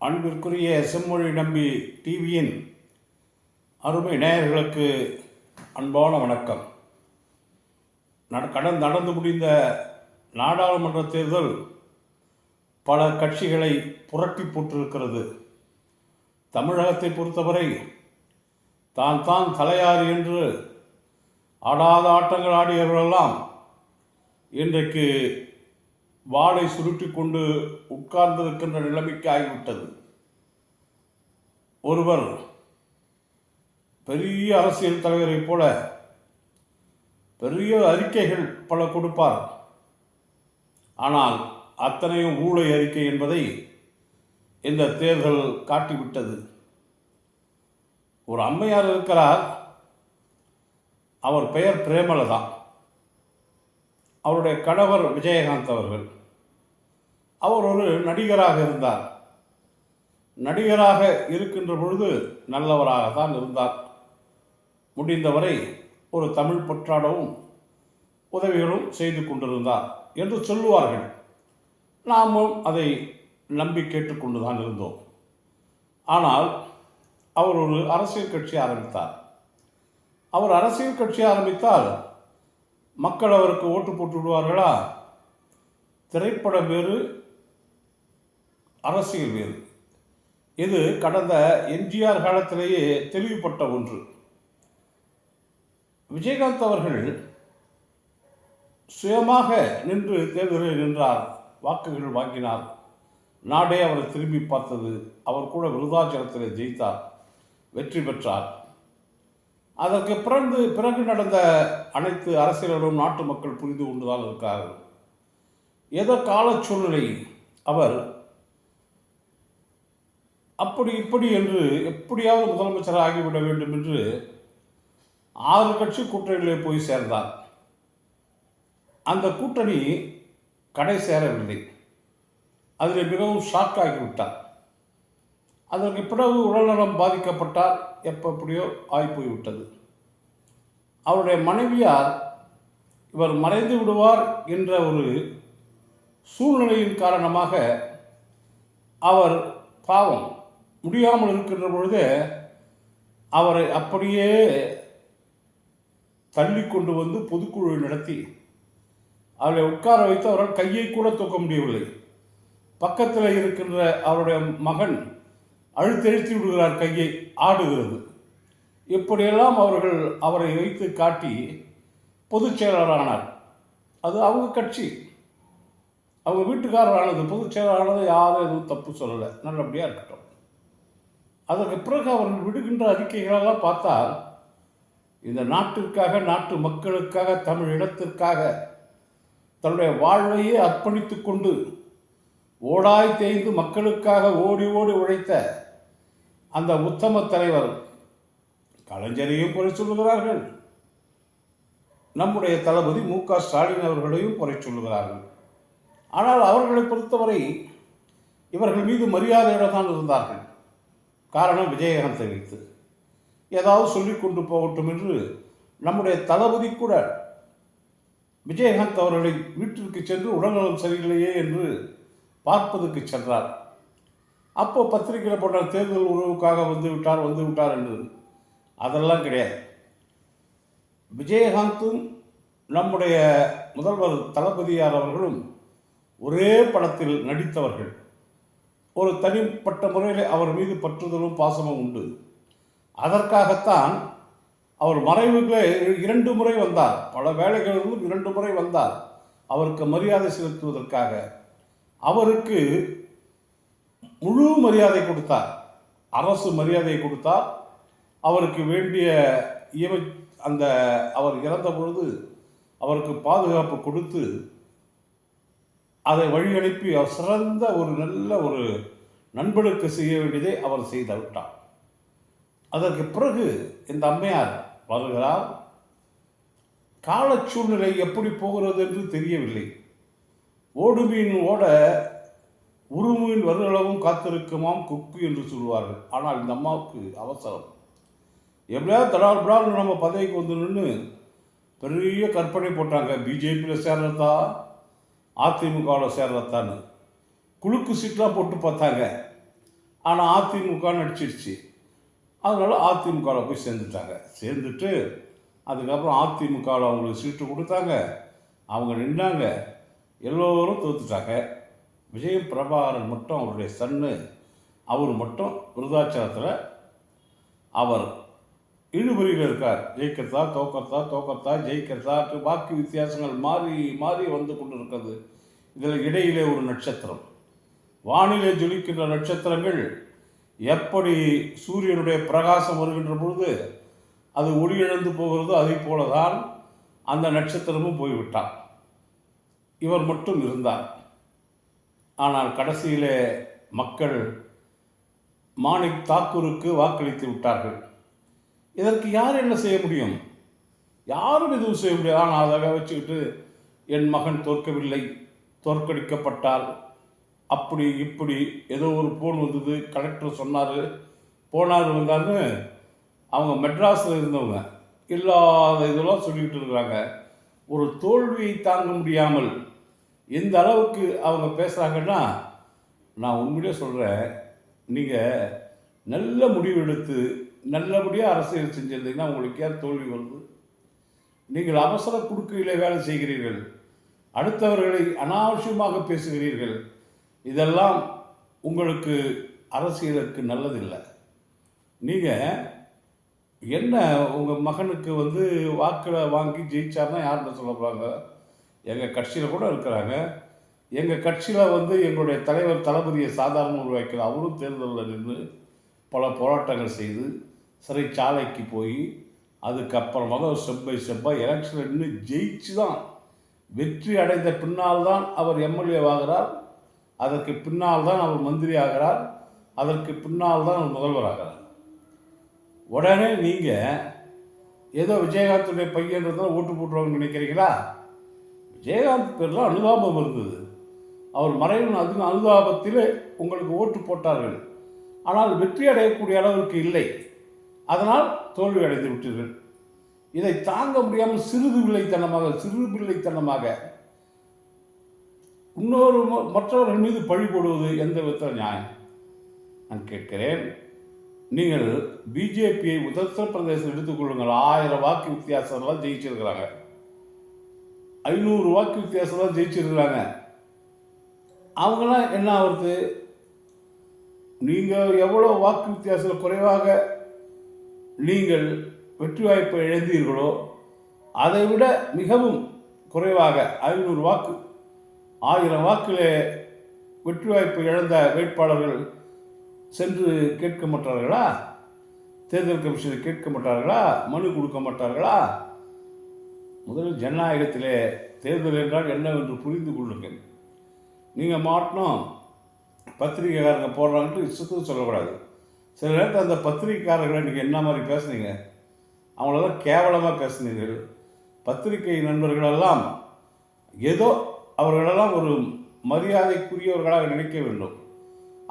அன்பிற்குரிய செம்மொழி நம்பி டிவியின் அருமை நேயர்களுக்கு அன்பான வணக்கம். நட- கடந்து நடந்து முடிந்த நாடாளுமன்ற தேர்தல் பல கட்சிகளை புரட்டி போட்டிருக்கிறது. தமிழகத்தை பொறுத்தவரை தான் தான் தலையாறு என்று ஆடாத ஆட்டங்கள் ஆடியவர்களெல்லாம் இன்றைக்கு வாளை சுருட்டி கொண்டு உட்கார்ந்திருக்கின்ற நிலைமைக்கு ஆகிவிட்டது. ஒருவர் பெரிய அரசியல் தலைவரைப் போல பெரிய அறிக்கைகள் பல கொடுப்பார். ஆனால் அத்தனையும் ஊழை அறிக்கை என்பதை இந்த தேர்தல் காட்டிவிட்டது. ஒரு அம்மையார் இருக்கிறார். அவர் பெயர் பிரேமலதான் அவருடைய கணவர் விஜயகாந்த் அவர்கள். அவர் ஒரு நடிகராக இருந்தார். நடிகராக இருக்கின்ற பொழுது நல்லவராகத்தான் இருந்தார். முடிந்தவரை ஒரு தமிழ் பற்றாடவும் உதவிகளும் செய்து கொண்டிருந்தார் என்று சொல்லுவார்கள். நாமும் அதை நம்பி கேட்டுக்கொண்டுதான் இருந்தோம். ஆனால் அவர் ஒரு அரசியல் கட்சி ஆரம்பித்தார். அவர் அரசியல் கட்சி ஆரம்பித்தால் மக்கள் அவருக்கு ஓட்டு போட்டு விடுவார்களா? திரைப்படம் வேறு அரசியல் வேறு. இது கடந்த எம்ஜிஆர் காலத்திலேயே தெளிவுபட்ட ஒன்று. விஜயகாந்த் அவர்கள் சுயமாக நின்று தேர்தலில் நின்றார் வாக்குகள் வாங்கினார். நாடே அவரை திரும்பி பார்த்தது அவர் கூட விருதாச்சலத்தில் ஜெயித்தார் வெற்றி பெற்றார். அதற்கு பிறகு பிறகு நடந்த அனைத்து அரசியலும் நாட்டு மக்கள் புரிந்து கொண்டுதான் இருக்கிறார்கள் ஏதோ கால சூழ்நிலை அவர் அப்படி இப்படி என்று எப்படியாவது முதலமைச்சர் ஆகிவிட வேண்டும் என்று ஆறு கட்சி கூட்டணியிலே போய் சேர்ந்தார். அந்த கூட்டணி கடை சேரவில்லை. அதில் மிகவும் ஷாக் ஆகிவிட்டார். அதற்கு பிறகு உடல்நலம் பாதிக்கப்பட்டால் எப்படியோ ஆகிப்போய் விட்டது அவருடைய மனைவியார் இவர் மறைந்து விடுவார் என்ற ஒரு சூழ்நிலையின் காரணமாக அவர் பாவம் முடியாமல் இருக்கின்ற பொழுதே அவரை அப்படியே தள்ளி கொண்டு வந்து பொதுக்குழு நடத்தி அவரை உட்கார வைத்து அவரால் கையை கூட தூக்க முடியவில்லை. பக்கத்தில் இருக்கின்ற அவருடைய மகன் அழுத்தெழுத்தி விடுகிறார் கையை ஆடுகிறது. இப்படியெல்லாம் அவர்கள் அவரை வைத்து காட்டி பொதுச் செயலாளரானார். அது அவங்க கட்சி. அவங்க வீட்டுக்காரரானது பொதுச் செயலாளரானது யாரும் எதுவும் தப்பு சொல்லலை. நல்லபடியாக இருக்கட்டும். அதற்கு பிறகு அவர்கள் விடுகின்ற அறிக்கைகளெல்லாம் பார்த்தால் இந்த நாட்டிற்காக நாட்டு மக்களுக்காக தமிழ் இடத்திற்காக தன்னுடைய வாழ்வையே அர்ப்பணித்து கொண்டு ஓடாய் தேய்ந்து மக்களுக்காக ஓடி ஓடி உழைத்த அந்த உத்தம தலைவர் கலைஞரையும் குறை சொல்லுகிறார்கள். நம்முடைய தளபதி மு க ஸ்டாலின் அவர்களையும் குறை சொல்லுகிறார்கள். ஆனால் அவர்களை பொறுத்தவரை இவர்கள் மீது மரியாதையோடு தான் இருந்தார்கள். காரணம் விஜயகாந்தை வைத்து ஏதாவது சொல்லிக் கொண்டு போகட்டும் என்று நம்முடைய தளபதி கூட விஜயகாந்த் அவர்களை வீட்டிற்கு சென்று உடல்நலம் சரியில்லையே என்று பார்ப்பதற்கு சென்றார். அப்போ பத்திரிகையில் போட்ட தேர்தல் உறவுக்காக வந்து விட்டார் வந்து விட்டார் என்று அதெல்லாம் கிடையாது. விஜயகாந்தும் நம்முடைய முதல்வர் தளபதியார் அவர்களும் ஒரே படத்தில் நடித்தவர்கள். ஒரு தனிப்பட்ட முறையில் அவர் மீது பற்றுதலும் பாசமும் உண்டு. அதற்காகத்தான் அவர் மறைவுக்கு இரண்டு முறை வந்தார். பல வேலைகளிலும் இரண்டு முறை வந்தார். அவருக்கு மரியாதை செலுத்துவதற்காக. அவருக்கு முழு மரியாதை கொடுத்தார். அரசு மரியாதை கொடுத்தார். அவருக்கு வேண்டிய இயம அந்த அவர் இறந்த பொழுது அவருக்கு பாதுகாப்பு கொடுத்து அதை வழியனுப்பி அவர் சிறந்த ஒரு நல்ல ஒரு நண்பனுக்கு செய்ய வேண்டியதை அவர் செய்து விட்டார். அதற்கு பிறகு இந்த அம்மையார் வருகிறார். கால சூழ்நிலை எப்படி போகிறது என்று தெரியவில்லை. ஓடுமீன் ஓட உருமீன் வருகளவும் காத்திருக்குமாம் குக்கு என்று சொல்வார்கள் ஆனால் இந்த அம்மாவுக்கு அவசரம். எப்படியாவது தடால் நம்ம பதவிக்கு வந்து நின்று பெரிய கற்பனை போட்டாங்க. பிஜேபியில் சேர்றதா அதிமுகவில் சேர்றதான்னு குலுக்கு சீட்லாம் போட்டு பார்த்தாங்க. ஆனால் அதிமுக நடிச்சிருச்சு. அதனால் அதிமுகவில் போய் சேர்ந்துட்டாங்க. சேர்ந்துட்டு அதுக்கப்புறம் அதிமுகவில் அவங்களுக்கு சீட்டு கொடுத்தாங்க. அவங்க நின்றாங்க எல்லோரும் தோத்துட்டாங்க. விஜய பிரபாகரன் மட்டும் அவருடைய சன்னு அவர் மட்டும் விருதாச்சலத்தில் அவர் இழுபறியில் இருக்கார். ஜெயிக்கிறதா தோக்கத்தா தோக்கத்தா ஜெயிக்கிறதா வாக்கு வித்தியாசங்கள் மாறி மாறி வந்து கொண்டு இருக்கிறது இதில் இடையிலே ஒரு நட்சத்திரம். வானிலே ஜொலிக்கின்ற நட்சத்திரங்கள் எப்படி சூரியனுடைய பிரகாசம் வருகின்ற பொழுது அது ஒளி இழந்து போகிறதோ அதை போலதான் அந்த நட்சத்திரமும் போய்விட்டான். இவர் மட்டும் இருந்தார். ஆனால் கடைசியிலே மக்கள் மாணிக் தாக்கூருக்கு வாக்களித்து விட்டார்கள். இதற்கு யார் என்ன செய்ய முடியும்? யாரும் எதுவும் செய்ய முடியாது. ஆனால் அதாக வச்சுக்கிட்டு என் மகன் தோற்கவில்லை தோற்கடிக்கப்பட்டால். அப்படி இப்படி ஏதோ ஒரு ஃபோன் வந்தது. கலெக்டர் சொன்னார். போனார் வந்தார்னு அவங்க மெட்ராஸில் இருந்தவங்க. இல்லாத இதெல்லாம் சொல்லிக்கிட்டு இருக்கிறாங்க. ஒரு தோல்வியை தாங்க முடியாமல் எந்த அளவுக்கு அவங்க பேசுகிறாங்கன்னா நான் உண்மையிலே சொல்கிறேன் நீங்கள் நல்ல முடிவு எடுத்து நல்லபடியாக அரசியல் செஞ்சிருந்தீங்கன்னா உங்களுக்கு ஏன் தோல்வி வருது? நீங்கள் அவசர குறுக்கையிலே வேலை செய்கிறீர்கள் அடுத்தவர்களை அனாவசியமாக பேசுகிறீர்கள் இதெல்லாம் உங்களுக்கு அரசியலுக்கு நல்லதில்லை. நீங்கள் என்ன உங்கள் மகனுக்கு வந்து வாக்களை வாங்கி ஜெயிச்சார்னா யார்கிட்ட சொல்ல போகிறாங்க எங்கள் கட்சியில் கூட இருக்கிறாங்க. எங்கள் கட்சியில் வந்து எங்களுடைய தலைவர் தளபதியை சாதாரண உருவாக்கல அவரும் தேர்தலில் நின்று பல போராட்டங்கள் செய்து சிறைச்சாலைக்கு போய் அதுக்கப்புறமாக செப்பை செவ்வாய் எலெக்ஷனில் நின்று ஜெயிச்சு தான் வெற்றி அடைந்த பின்னால் தான் அவர் எம்எல்ஏ ஆகிறார் அதற்கு பின்னால் தான் அவர் மந்திரி ஆகிறார். அதற்கு பின்னால் தான் அவர் முதல்வர் ஆகிறார். உடனே நீங்கள் ஏதோ விஜயகாந்துடைய பையன்றதால் ஓட்டு போட்டுருவாங்கன்னு நினைக்கிறீங்களா? ஜெயகாந்த் பேரில் அனுதாபம் இருந்தது. அவர் மறைவின் அதிக அனுதாபத்திலே உங்களுக்கு ஓட்டு போட்டார்கள். ஆனால் வெற்றி அடையக்கூடிய அளவிற்கு இல்லை. அதனால் தோல்வி அடைந்து விட்டீர்கள். இதை தாங்க முடியாமல் சிறிது பிள்ளைத்தனமாக சிறு பிள்ளைத்தனமாக இன்னொரு மற்றவர்கள் மீது பழி போடுவது எந்த விதத்தில் நியாயம்? நான் கேட்கிறேன் நீங்கள் பிஜேபியை உத்தரப்பிரதேசம் எடுத்துக்கொள்ளுங்கள் ஆயிரம் வாக்கு வித்தியாசம்லாம் ஜெயிச்சிருக்கிறாங்க. ஐநூறு வாக்கு வித்தியாசமாக ஜெயிச்சிருக்கிறாங்க. அவங்களாம் என்ன ஆகுறது? நீங்கள் எவ்வளோ வாக்கு வித்தியாசத்தில் குறைவாக நீங்கள் வெற்றி வாய்ப்பை இழந்தீர்களோ அதை விட மிகவும் குறைவாக ஐநூறு வாக்கு ஆயிரம் வாக்கில் வெற்றி வாய்ப்பு இழந்த வேட்பாளர்கள் சென்று கேட்க மாட்டார்களா? தேர்தல் கமிஷனை கேட்க மாட்டார்களா? மனு கொடுக்க மாட்டார்களா? முதலில் ஜனநாயகத்திலே தேர்தல் என்றால் என்னவென்று புரிந்து கொள்ளுங்கள். நீங்கள் மாட்டினோம் பத்திரிகைக்காரங்க போடுறாங்கன்ட்டு இஷ்டத்துக்கு சொல்லக்கூடாது. சில நேரத்தில் அந்த பத்திரிகைக்காரர்களை நீங்கள் என்ன மாதிரி பேசுனீங்க? அவங்களெல்லாம் கேவலமாக பேசுனீர்கள். பத்திரிகை நண்பர்களெல்லாம் ஏதோ அவர்களெல்லாம் ஒரு மரியாதைக்குரியவர்களாக நினைக்க வேண்டும்.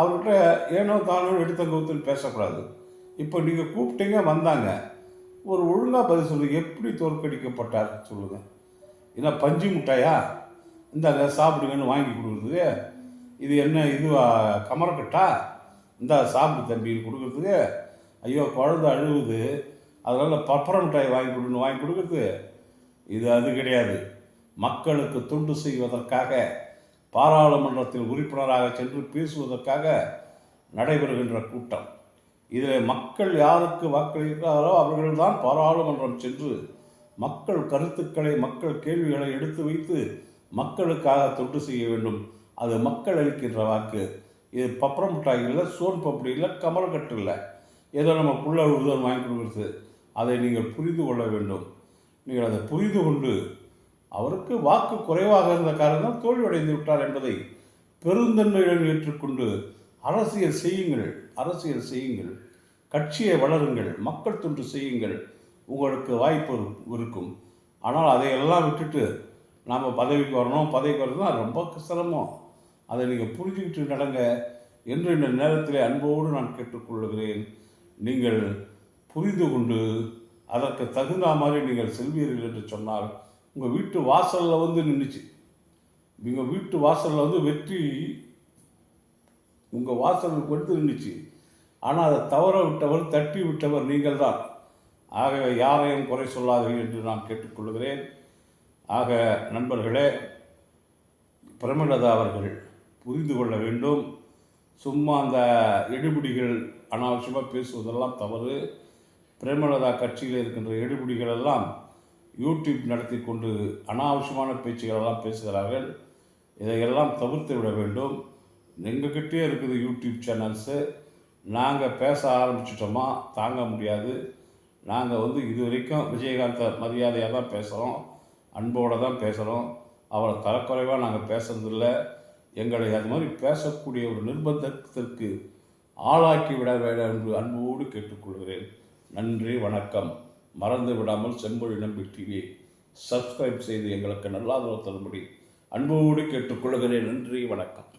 அவர்கிட்ட ஏனோ தானோ எடுத்த கவுத்துன்னு பேசக்கூடாது. இப்போ நீங்கள் கூப்பிட்டீங்க வந்தாங்க. ஒரு ஒழுங்காக பதில் சொல்லுங்க எப்படி தோற்கடிக்கப்பட்டார் சொல்லுங்கள் ஏன்னா பஞ்சு மிட்டாயா? இந்தாங்க சாப்பிடுங்கன்னு வாங்கி கொடுக்குறதுக்கு இது என்ன இதுவா கமரக்கட்டா? இந்தா சாப்பிடு தம்பி கொடுக்குறதுக்கு ஐயோ குழந்தை அழுவுது. அதனால் பப்பர மிட்டாய் வாங்கி கொடுன்னு வாங்கி கொடுக்குறது. இது அது கிடையாது. மக்களுக்கு தொண்டு செய்வதற்காக பாராளுமன்றத்தில் உறுப்பினராக சென்று பேசுவதற்காக நடைபெறுகின்ற கூட்டம். இதில் மக்கள் யாருக்கு வாக்களிக்கிறாரோ அவர்கள்தான் பாராளுமன்றம் சென்று மக்கள் கருத்துக்களை மக்கள் கேள்விகளை எடுத்து வைத்து மக்களுக்காக தொண்டு செய்ய வேண்டும். அது மக்கள் அளிக்கின்ற வாக்கு. இது பப்பரம் மிட்டாய் இல்லை சோன் பப்படி இல்லை கமலக்கட்டு இல்லை ஏதோ நம்ம புள்ள உறுதல் வாங்கி கொடுக்குறது. அதை நீங்கள் புரிந்து கொள்ள வேண்டும். நீங்கள் அதை புரிந்து கொண்டு அவருக்கு வாக்கு குறைவாக இருந்த காரணம் தோல்வியடைந்து விட்டார் என்பதை பெருந்தன்மையுடன் ஏற்றுக்கொண்டு அரசியல் செய்யுங்கள் அரசியல் செய்யுங்கள். கட்சியை வளருங்கள் மக்கள் தொண்டு செய்யுங்கள். உங்களுக்கு வாய்ப்பு இருக்கும். ஆனால் அதையெல்லாம் விட்டுட்டு நாம் பதவிக்கு வரணும். பதவிக்கு வரணும்னா ரொம்ப சிரமம். அதை நீங்கள் புரிஞ்சுக்கிட்டு நடங்க. என்று இந்த நேரத்தில் அன்போடு நான் கேட்டுக்கொள்கிறேன். நீங்கள் புரிந்து கொண்டு அதற்கு தகுந்த மாதிரி நீங்கள் செல்வீர்கள் என்று சொன்னால் உங்கள் வீட்டு வாசலில் வந்து நின்றுச்சு உங்கள் வீட்டு வாசலில் வந்து வெற்றி உங்கள் வாசலுக்கு வந்து நின்றுச்சு ஆனால் அதை தவற விட்டவர் தட்டி விட்டவர் நீங்கள் தான் ஆகவே யாரையும் குறை சொல்லாதீர்கள் என்று நான் கேட்டுக்கொள்கிறேன். ஆக நண்பர்களே பிரமலதா அவர்கள் புரிந்து கொள்ள வேண்டும். சும்மா அந்த எடுபிடிகள் அனாவசியமாக பேசுவதெல்லாம் தவறு. பிரேமலதா கட்சியில் இருக்கின்ற எடுபிடிகள் எல்லாம் யூடியூப் நடத்தி கொண்டு அனாவசியமான பேச்சுகளெல்லாம் பேசுகிறார்கள். இதையெல்லாம் தவிர்த்து விட வேண்டும். எங்ககிட்டே இருக்குது யூடியூப் சேனல்ஸு நாங்கள் பேச ஆரம்பிச்சிட்டோமா? தாங்க முடியாது. நாங்கள் வந்து இது வரைக்கும் விஜயகாந்தை மரியாதையாக தான் பேசுகிறோம் அன்போடு தான் பேசுகிறோம் அவரை தரக்குறைவாக நாங்கள் பேசுறதில்லை. எங்களை அது மாதிரி பேசக்கூடிய ஒரு நிர்பந்தத்திற்கு ஆளாக்கி விட வேண்டும் என்று அன்போடு கேட்டுக்கொள்கிறேன். நன்றி வணக்கம். மறந்து விடாமல் செம்மொழி நம்பி டிவியை சப்ஸ்கிரைப் செய்து எங்களுக்கு நல்லாதரவு தரும்படி அன்போடு கேட்டுக்கொள்கிறேன். நன்றி வணக்கம்.